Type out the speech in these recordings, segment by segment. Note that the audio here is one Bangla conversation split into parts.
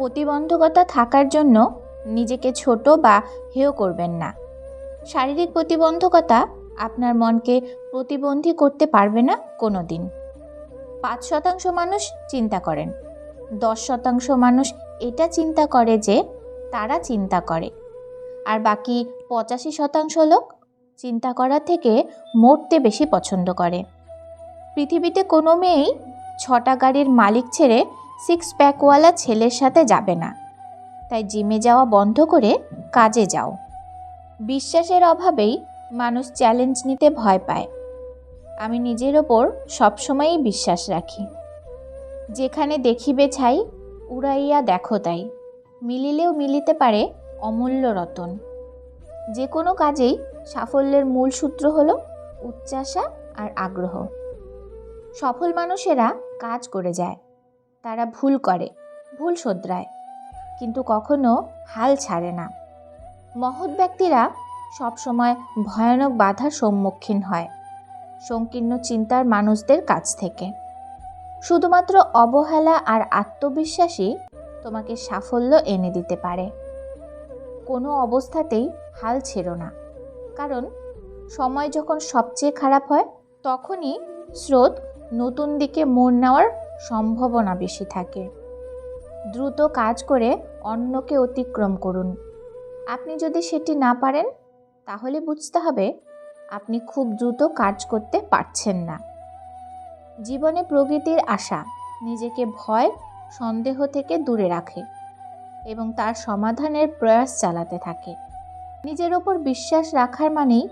প্রতিবন্ধকতা থাকার জন্য নিজেকে ছোট বা হেয় করবেন না। শারীরিক প্রতিবন্ধকতা আপনার মনকে প্রতিবন্ধী করতে পারবে না কোনো দিন পাঁচ শতাংশ মানুষ চিন্তা করেন। দশ শতাংশ মানুষ এটা চিন্তা করে যে তারা চিন্তা করে। আর বাকি পঁচাশি শতাংশ লোক চিন্তা করা থেকে মরতে বেশি পছন্দ করে। পৃথিবীতে কোনো মেয়েই ছটা গাড়ির মালিক ছেড়ে সিক্স প্যাকওয়ালা ছেলের সাথে যাবে না। তাই জিমে যাওয়া বন্ধ করে কাজে যাও। বিশ্বাসের অভাবেই মানুষ চ্যালেঞ্জ নিতে ভয় পায়। আমি নিজের ওপর সবসময়ই বিশ্বাস রাখি। যেখানে দেখিবে ছাই, উড়াইয়া দেখো তাই। মিলিলেও মিলিতে পারে অমূল্য রতন। যে কোনো কাজেই সাফল্যের মূল সূত্র হলো উচ্চাসা আর আগ্রহ। সফল মানুষেরা কাজ করে যায়। তারা ভুল করে, ভুল শোধরায়। কিন্তু কখনো হাল ছাড়ে না। মহৎ ব্যক্তিরা সবসময় ভয়ানক বাধার সম্মুখীন হয় সংকীর্ণ চিন্তার মানুষদের কাছ থেকে। শুধুমাত্র অবহেলা আর আত্মবিশ্বাসই তোমাকে সাফল্য এনে দিতে পারে। কোনো অবস্থাতেই হাল ছেড়ো না। কারণ সময় যখন সবচেয়ে খারাপ হয়, তখনই স্রোত নতুন দিকে মোড় নেওয়ার সম্ভাবনা বেশি থাকে। দ্রুত কাজ করে অন্যকে অতিক্রম করুন। আপনি যদি সেটি না পারেন, তাহলে বুঝতে হবে আপনি খুব দ্রুত কাজ করতে পারছেন না। জীবনে প্রকৃতির আশা নিজেকে ভয়, সন্দেহ থেকে দূরে রাখে এবং তার সমাধানের প্রয়াস চালাতে থাকে। নিজের ওপর বিশ্বাস রাখার মানেই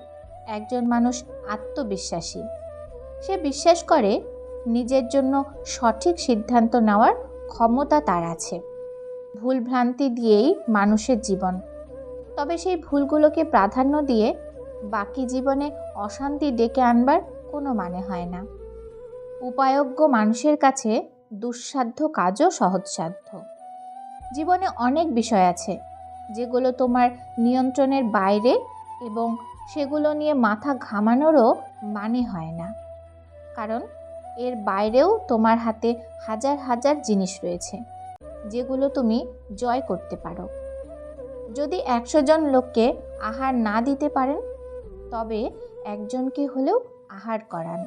একজন মানুষ আত্মবিশ্বাসী। সে বিশ্বাস করে নিজের জন্য সঠিক সিদ্ধান্ত নেওয়ার ক্ষমতা তার আছে। ভুল ভ্রান্তি দিয়েই মানুষের জীবন। তবে সেই ভুলগুলোকে প্রাধান্য দিয়ে বাকি জীবনে অশান্তি ডেকে আনবার কোনো মানে হয় না। উপায়োগ্য মানুষের কাছে দুঃসাধ্য কাজও সহজসাধ্য। জীবনে অনেক বিষয় আছে, যেগুলো তোমার নিয়ন্ত্রণের বাইরে এবং সেগুলো নিয়ে মাথা ঘামানোরও মানে হয় না। কারণ এর বাইরেও তোমার হাতে হাজার হাজার জিনিস রয়েছে, যেগুলো তুমি জয় করতে পারো। যদি একশো জন লোককে আহার না দিতে পারেন, তবে একজনকে হলেও আহার করান।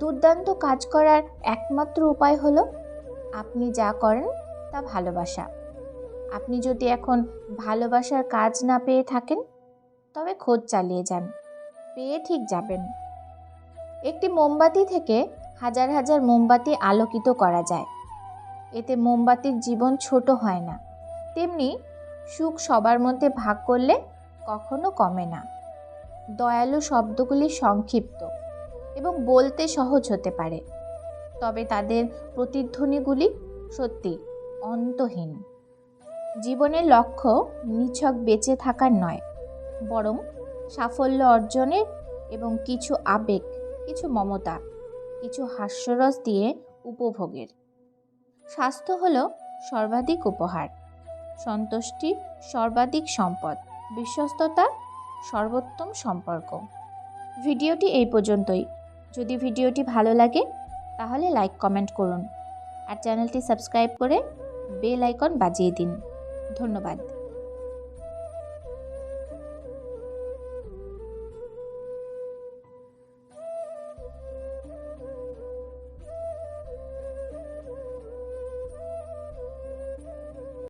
দুর্দান্ত কাজ করার একমাত্র উপায় হলো, আপনি যা করেন তা ভালোবাসা। আপনি যদি এখন ভালোবাসার কাজ না পেয়ে থাকেন, তবে খোঁজ চালিয়ে যান, পেয়ে ঠিক যাবেন। একটি মোমবাতি থেকে হাজার হাজার মোমবাতি আলোকিত করা যায়। এতে মোমবাতির জীবন ছোট হয় না। তেমনি সুখ সবার মধ্যে ভাগ করলে কখনো কমে না। দয়ালু শব্দগুলি সংক্ষিপ্ত এবং বলতে সহজ হতে পারে। তবে তাদের প্রতিধ্বনিগুলি সত্যি অন্তহীন। জীবনের লক্ষ্য নিছক বেঁচে থাকার নয়, বরং সাফল্য অর্জনের এবং কিছু আবেগ, কিছু মমতা কিছু হাস্যরস দিয়ে উপভোগের। স্বাস্থ্য হল সর্বাধিক উপহার। সন্তুষ্টি সর্বাধিক সম্পদ। বিশ্বস্ততা সর্বোত্তম সম্পর্ক। ভিডিওটি এই পর্যন্তই। যদি ভিডিওটি ভালো লাগে, তাহলে লাইক, কমেন্ট করুন। আর চ্যানেলটি সাবস্ক্রাইব করে বেল আইকন বাজিয়ে দিন। ধন্যবাদ।